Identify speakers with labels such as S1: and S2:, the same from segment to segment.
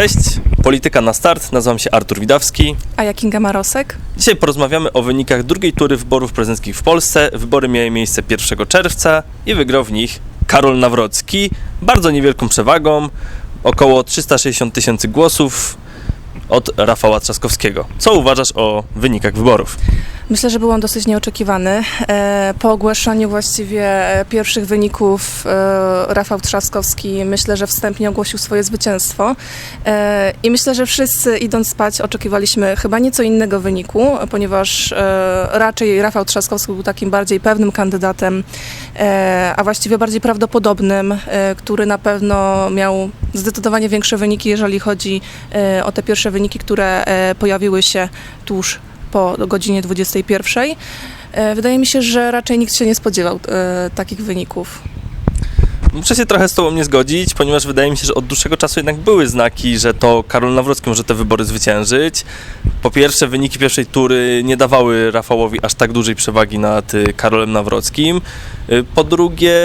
S1: Cześć, Polityka na start, nazywam się Artur Widawski.
S2: A ja Kinga Marosek.
S1: Dzisiaj porozmawiamy o wynikach drugiej tury wyborów prezydenckich w Polsce. Wybory miały miejsce 1 czerwca i wygrał w nich Karol Nawrocki bardzo niewielką przewagą, około 360 tysięcy głosów od Rafała Trzaskowskiego. Co uważasz o wynikach wyborów?
S2: Myślę, że był on dosyć nieoczekiwany. E, Po ogłoszeniu właściwie pierwszych wyników e, Rafał Trzaskowski myślę, że wstępnie ogłosił swoje zwycięstwo E, i myślę, że wszyscy idąc spać oczekiwaliśmy chyba nieco innego wyniku, ponieważ raczej Rafał Trzaskowski był takim bardziej pewnym kandydatem, a właściwie bardziej prawdopodobnym, który na pewno miał zdecydowanie większe wyniki, jeżeli chodzi o te pierwsze wyniki, które pojawiły się tuż po godzinie 21. E, Wydaje mi się, że raczej nikt się nie spodziewał e, takich wyników.
S1: Muszę się trochę z Tobą nie zgodzić, ponieważ wydaje mi się, że od dłuższego czasu jednak były znaki, że to Karol Nawrocki może te wybory zwyciężyć. Po pierwsze, wyniki pierwszej tury nie dawały Rafałowi aż tak dużej przewagi nad y, Karolem Nawrockim. Y, Po drugie,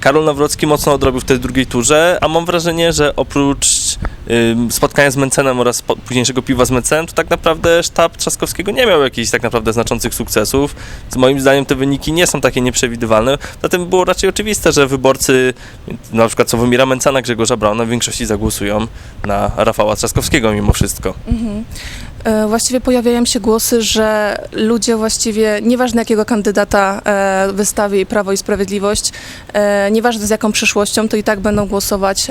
S1: Karol Nawrocki mocno odrobił w tej drugiej turze, a mam wrażenie, że oprócz spotkania z Mencenem oraz późniejszego piwa z Mencenem, to tak naprawdę sztab Trzaskowskiego nie miał jakichś tak naprawdę znaczących sukcesów. Z moim zdaniem te wyniki nie są takie nieprzewidywalne. Zatem było raczej oczywiste, że wyborcy, na przykład Sławomira Mencena, Grzegorza Brauna, w większości zagłosują na Rafała Trzaskowskiego mimo wszystko.
S2: Mhm. E, Właściwie pojawiają się głosy, że ludzie właściwie, nieważne jakiego kandydata e, wystawi Prawo i Sprawiedliwość, e, nieważne z jaką przyszłością, to i tak będą głosować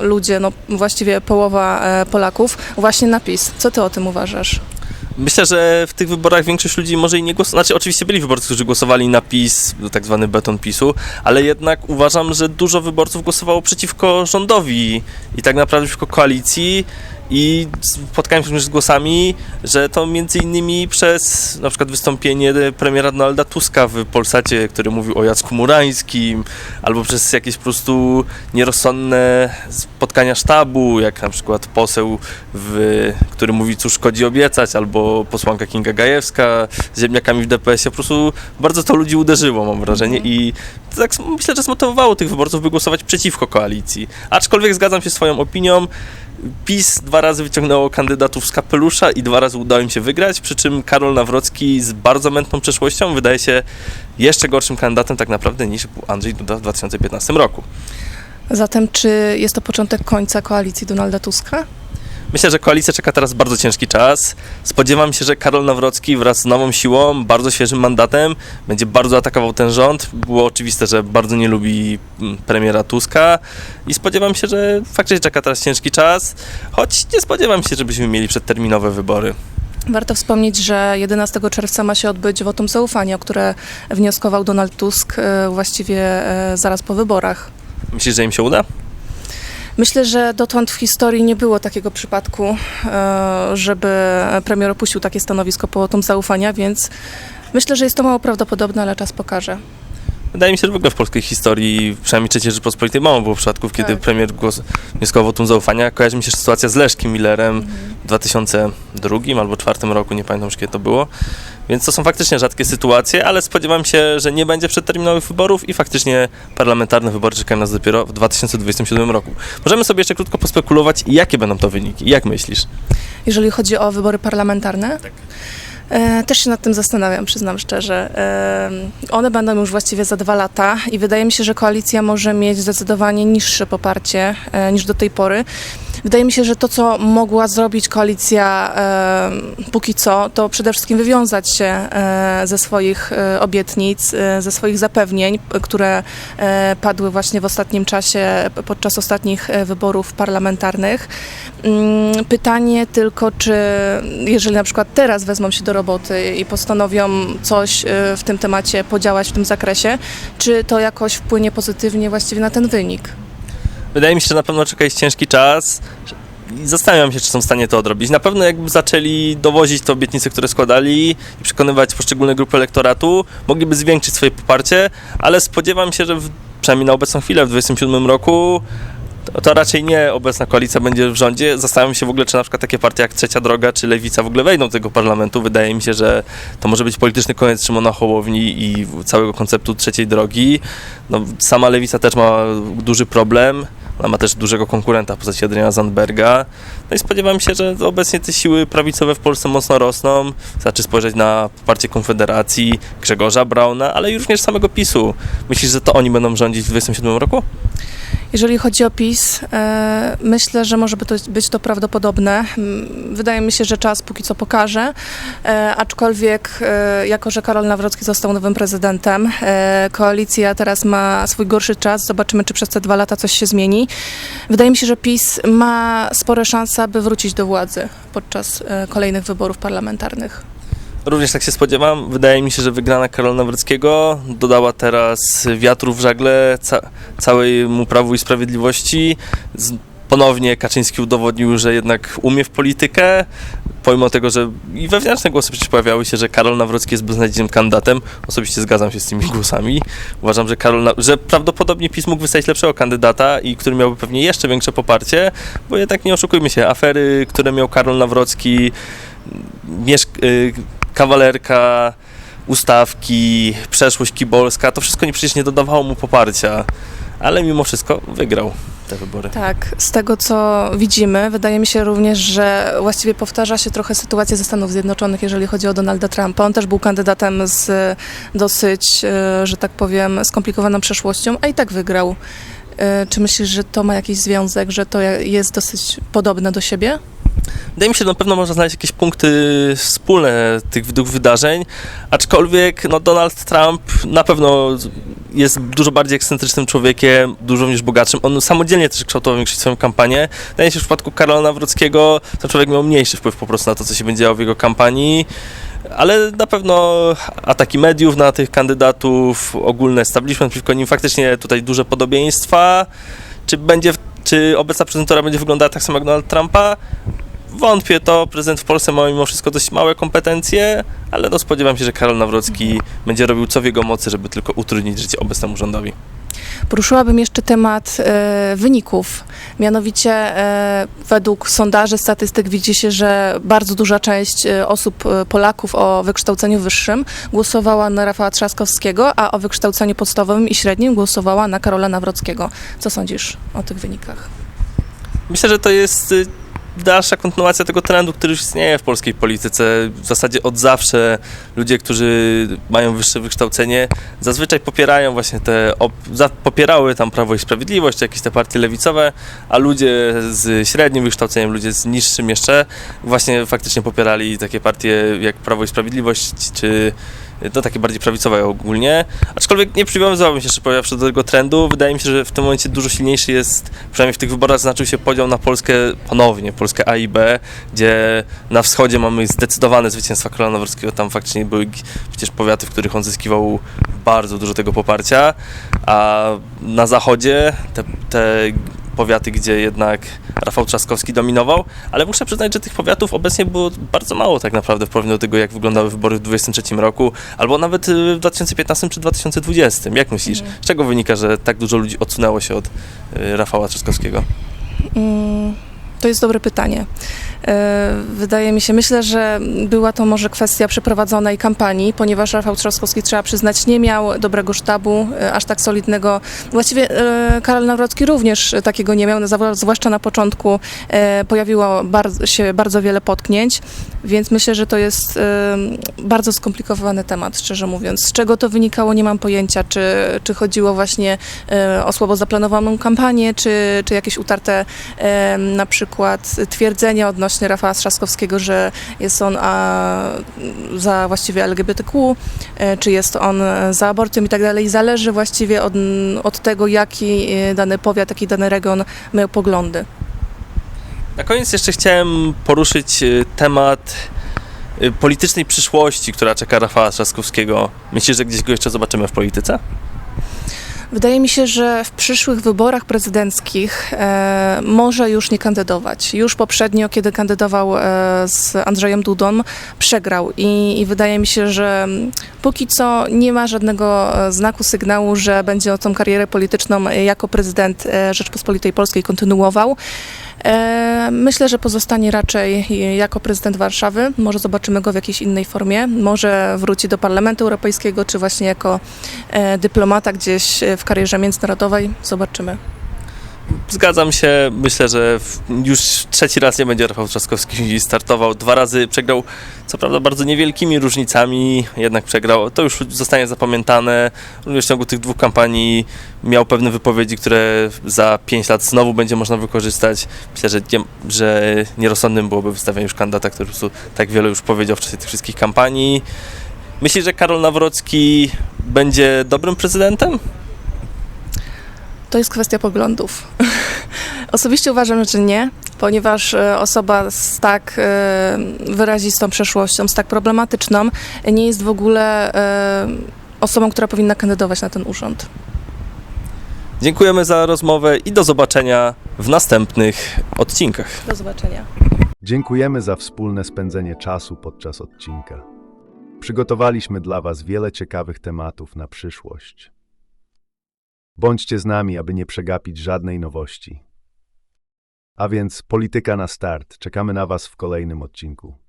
S2: ludzie, no właściwie połowa Polaków, właśnie na PiS. Co ty o tym uważasz?
S1: Myślę, że w tych wyborach większość ludzi może i nie głosować. Znaczy, oczywiście byli wyborcy, którzy głosowali na PiS, tak zwany beton PiSu, ale jednak uważam, że dużo wyborców głosowało przeciwko rządowi i tak naprawdę przeciwko koalicji. I spotkałem się również z głosami, że to między innymi przez na przykład wystąpienie premiera Donalda Tuska w Polsacie, który mówił o Jacku Murańskim, albo przez jakieś po prostu nierozsądne spotkania sztabu, jak na przykład poseł, w, który mówi, cóż szkodzi obiecać, albo posłanka Kinga Gajewska z ziemniakami w DPS-ie. Po prostu bardzo to ludzi uderzyło, mam wrażenie, i tak myślę, że zmotywowało tych wyborców, by głosować przeciwko koalicji. Aczkolwiek zgadzam się z swoją opinią, PiS dwa razy wyciągnęło kandydatów z kapelusza i dwa razy udało im się wygrać, przy czym Karol Nawrocki z bardzo mętną przeszłością wydaje się jeszcze gorszym kandydatem tak naprawdę niż był Andrzej Duda w 2015 roku.
S2: Zatem czy jest to początek końca koalicji Donalda Tuska?
S1: Myślę, że koalicja czeka teraz bardzo ciężki czas. Spodziewam się, że Karol Nawrocki wraz z nową siłą, bardzo świeżym mandatem będzie bardzo atakował ten rząd. Było oczywiste, że bardzo nie lubi mm, premiera Tuska i spodziewam się, że faktycznie czeka teraz ciężki czas, choć nie spodziewam się, żebyśmy mieli przedterminowe wybory.
S2: Warto wspomnieć, że 11 czerwca ma się odbyć wotum zaufania, o które wnioskował Donald Tusk e, właściwie e, zaraz po wyborach.
S1: Myślisz, że im się uda?
S2: Myślę, że dotąd w historii nie było takiego przypadku, e, żeby premier opuścił takie stanowisko po wotum zaufania, więc myślę, że jest to mało prawdopodobne, ale czas pokaże.
S1: Wydaje mi się, że w ogóle w polskiej historii, przynajmniej III Rzeczypospolitej, mało było przypadków, kiedy
S2: Tak.
S1: premier głos, wnioskował wotum zaufania. Kojarzy mi się sytuacja z Leszkiem Millerem w 2002 albo 2004 roku, nie pamiętam już kiedy to było. Więc to są faktycznie rzadkie sytuacje, ale spodziewam się, że nie będzie przedterminowych wyborów i faktycznie parlamentarne wybory czekają nas dopiero w 2027 roku. Możemy sobie jeszcze krótko pospekulować, jakie będą to wyniki. Jak myślisz?
S2: Jeżeli chodzi o wybory parlamentarne,
S1: Tak.
S2: e, też się nad tym zastanawiam, przyznam szczerze. E, one będą już właściwie za dwa lata i wydaje mi się, że koalicja może mieć zdecydowanie niższe poparcie e, niż do tej pory. Wydaje mi się, że to, co mogła zrobić koalicja e, póki co, to przede wszystkim wywiązać się e, ze swoich e, obietnic, e, ze swoich zapewnień, które e, padły właśnie w ostatnim czasie, podczas ostatnich e, wyborów parlamentarnych. Mm, Pytanie tylko, czy jeżeli na przykład teraz wezmą się do roboty i postanowią coś e, w tym temacie podziałać w tym zakresie, czy to jakoś wpłynie pozytywnie właściwie na ten wynik?
S1: Wydaje mi się, że na pewno czeka jest ciężki czas. Zastanawiam się, czy są w stanie to odrobić. Na pewno jakby zaczęli dowozić te obietnice, które składali i przekonywać poszczególne grupy elektoratu, mogliby zwiększyć swoje poparcie, ale spodziewam się, że w, przynajmniej na obecną chwilę w 2027 roku to, to raczej nie obecna koalicja będzie w rządzie. Zastanawiam się w ogóle, czy na przykład takie partie jak Trzecia Droga czy Lewica w ogóle wejdą do tego parlamentu. Wydaje mi się, że to może być polityczny koniec Szymona Hołowni i całego konceptu Trzeciej Drogi. No, sama Lewica też ma duży problem. Ona ma też dużego konkurenta w postaci Adriana Zandberga. No i spodziewam się, że obecnie te siły prawicowe w Polsce mocno rosną. Znaczy spojrzeć na poparcie Konfederacji, Grzegorza Brauna, ale również samego PiSu. Myślisz, że to oni będą rządzić w 2027 roku?
S2: Jeżeli chodzi o PiS, e, myślę, że może być to prawdopodobne. Mm, Wydaje mi się, że czas póki co pokaże, e, aczkolwiek e, jako, że Karol Nawrocki został nowym prezydentem, koalicja teraz ma swój gorszy czas, zobaczymy, czy przez te dwa lata coś się zmieni. Wydaje mi się, że PiS ma spore szanse, aby wrócić do władzy podczas kolejnych wyborów parlamentarnych.
S1: Również tak się spodziewam. Wydaje mi się, że wygrana Karola Nawrockiego dodała teraz wiatru w żagle ca całemu Prawu i Sprawiedliwości. Z ponownie Kaczyński udowodnił, że jednak umie w politykę. Pomimo tego, że i wewnętrzne głosy przecież pojawiały się, że Karol Nawrocki jest beznadziejnym kandydatem. Osobiście zgadzam się z tymi głosami. Uważam, że, Karol, że prawdopodobnie PiS mógł wystawić lepszego kandydata i który miałby pewnie jeszcze większe poparcie, bo jednak nie oszukujmy się, afery, które miał Karol Nawrocki, mieszk- y, kawalerka, ustawki, przeszłość kibolska, to wszystko nie, przecież nie dodawało mu poparcia, ale mimo wszystko wygrał te wybory.
S2: Tak, z tego co widzimy, wydaje mi się również, że właściwie powtarza się trochę sytuacja ze Stanów Zjednoczonych, jeżeli chodzi o Donalda Trumpa. On też był kandydatem z dosyć, e, że tak powiem, skomplikowaną przeszłością, a i tak wygrał. E, Czy myślisz, że to ma jakiś związek, że to jest dosyć podobne do siebie?
S1: Wydaje mi się, że na pewno można znaleźć jakieś punkty wspólne tych dwóch wydarzeń, aczkolwiek no, Donald Trump na pewno jest dużo bardziej ekscentrycznym człowiekiem, dużo również bogatszym. On samodzielnie też kształtował większość swoją kampanię. Wydaje mi się, że w przypadku Karola Nawrockiego ten człowiek miał mniejszy wpływ po prostu na to, co się będzie działo w jego kampanii. Ale na pewno ataki mediów na tych kandydatów, ogólny establishment przeciwko nim, faktycznie tutaj duże podobieństwa. Czy będzie, czy obecna prezentora będzie wyglądała tak samo jak Donald Trumpa? Wątpię to. Prezydent w Polsce ma mimo wszystko dość małe kompetencje, ale no spodziewam się, że Karol Nawrocki będzie robił co w jego mocy, żeby tylko utrudnić życie obecnemu rządowi.
S2: Poruszyłabym jeszcze temat e, wyników. Mianowicie e, według sondaży, statystyk widzi się, że bardzo duża część e, osób, e, Polaków o wykształceniu wyższym głosowała na Rafała Trzaskowskiego, a o wykształceniu podstawowym i średnim głosowała na Karola Nawrockiego. Co sądzisz o tych wynikach?
S1: Myślę, że to jest y, dalsza kontynuacja tego trendu, który już istnieje w polskiej polityce. W zasadzie od zawsze ludzie, którzy mają wyższe wykształcenie, zazwyczaj popierają właśnie te, popierały tam Prawo i Sprawiedliwość, jakieś te partie lewicowe, a ludzie z średnim wykształceniem, ludzie z niższym jeszcze, właśnie faktycznie popierali takie partie jak Prawo i Sprawiedliwość, czy no takie bardziej prawicowe ogólnie, aczkolwiek nie przywiązałbym się, szczerze powiedziawszy, do tego trendu. Wydaje mi się, że w tym momencie dużo silniejszy jest, przynajmniej w tych wyborach znaczył się podział na Polskę ponownie, Polskę A i B, gdzie na wschodzie mamy zdecydowane zwycięstwa Karola tam faktycznie były przecież powiaty, w których on zyskiwał bardzo dużo tego poparcia, a na zachodzie te, te powiaty, gdzie jednak Rafał Trzaskowski dominował, ale muszę przyznać, że tych powiatów obecnie było bardzo mało tak naprawdę w porównaniu do tego, jak wyglądały wybory w 2023 roku, albo nawet y, w 2015 czy 2020. Jak myślisz, z czego wynika, że tak dużo ludzi odsunęło się od y, Rafała Trzaskowskiego?
S2: Mm, To jest dobre pytanie. E, Wydaje mi się, myślę, że była to może kwestia przeprowadzonej kampanii, ponieważ Rafał Trzaskowski, trzeba przyznać, nie miał dobrego sztabu, e, aż tak solidnego. Właściwie e, Karol Nawrocki również takiego nie miał, no, zwłaszcza na początku pojawiło się bardzo wiele potknięć, więc myślę, że to jest bardzo skomplikowany temat, szczerze mówiąc. Z czego to wynikało, nie mam pojęcia, czy, czy chodziło właśnie o słabo zaplanowaną kampanię, czy, czy jakieś utarte na przykład twierdzenia odnośnie Rafała Trzaskowskiego, że jest on a, za właściwie LGBTQ, e, czy jest on e, za aborcją i tak dalej. Zależy właściwie od, od tego, jaki e, dany powiat, jaki dany region miał poglądy.
S1: Na koniec jeszcze chciałem poruszyć temat politycznej przyszłości, która czeka Rafała Trzaskowskiego. Myślisz, że gdzieś go jeszcze zobaczymy w polityce?
S2: Wydaje mi się, że w przyszłych wyborach prezydenckich e, może już nie kandydować. Już poprzednio, kiedy kandydował e, z Andrzejem Dudą, przegrał i, i wydaje mi się, że mm, póki co nie ma żadnego e, znaku, sygnału, że będzie tą karierę polityczną jako prezydent e, Rzeczpospolitej Polskiej kontynuował. E, Myślę, że pozostanie raczej jako prezydent Warszawy. Może zobaczymy go w jakiejś innej formie. Może wróci do Parlamentu Europejskiego, czy właśnie jako e, dyplomata gdzieś w karierze międzynarodowej. Zobaczymy.
S1: Zgadzam się, myślę, że już trzeci raz nie będzie Rafał Trzaskowski startował. Dwa razy przegrał, co prawda bardzo niewielkimi różnicami, jednak przegrał. To już zostanie zapamiętane. Również w ciągu tych dwóch kampanii miał pewne wypowiedzi, które za pięć lat znowu będzie można wykorzystać. Myślę, że, nie, że nierozsądnym byłoby wystawianie już kandydata, który po tak wiele już powiedział w czasie tych wszystkich kampanii. Myślisz, że Karol Nawrocki będzie dobrym prezydentem?
S2: To jest kwestia poglądów. Osobiście uważam, że nie, ponieważ e, osoba z tak e, wyrazistą przeszłością, z tak problematyczną, nie jest w ogóle e, osobą, która powinna kandydować na ten urząd.
S1: Dziękujemy za rozmowę i do zobaczenia w następnych odcinkach.
S2: Do zobaczenia.
S3: Dziękujemy za wspólne spędzenie czasu podczas odcinka. Przygotowaliśmy dla Was wiele ciekawych tematów na przyszłość. Bądźcie z nami, aby nie przegapić żadnej nowości. A więc polityka na start. Czekamy na Was w kolejnym odcinku.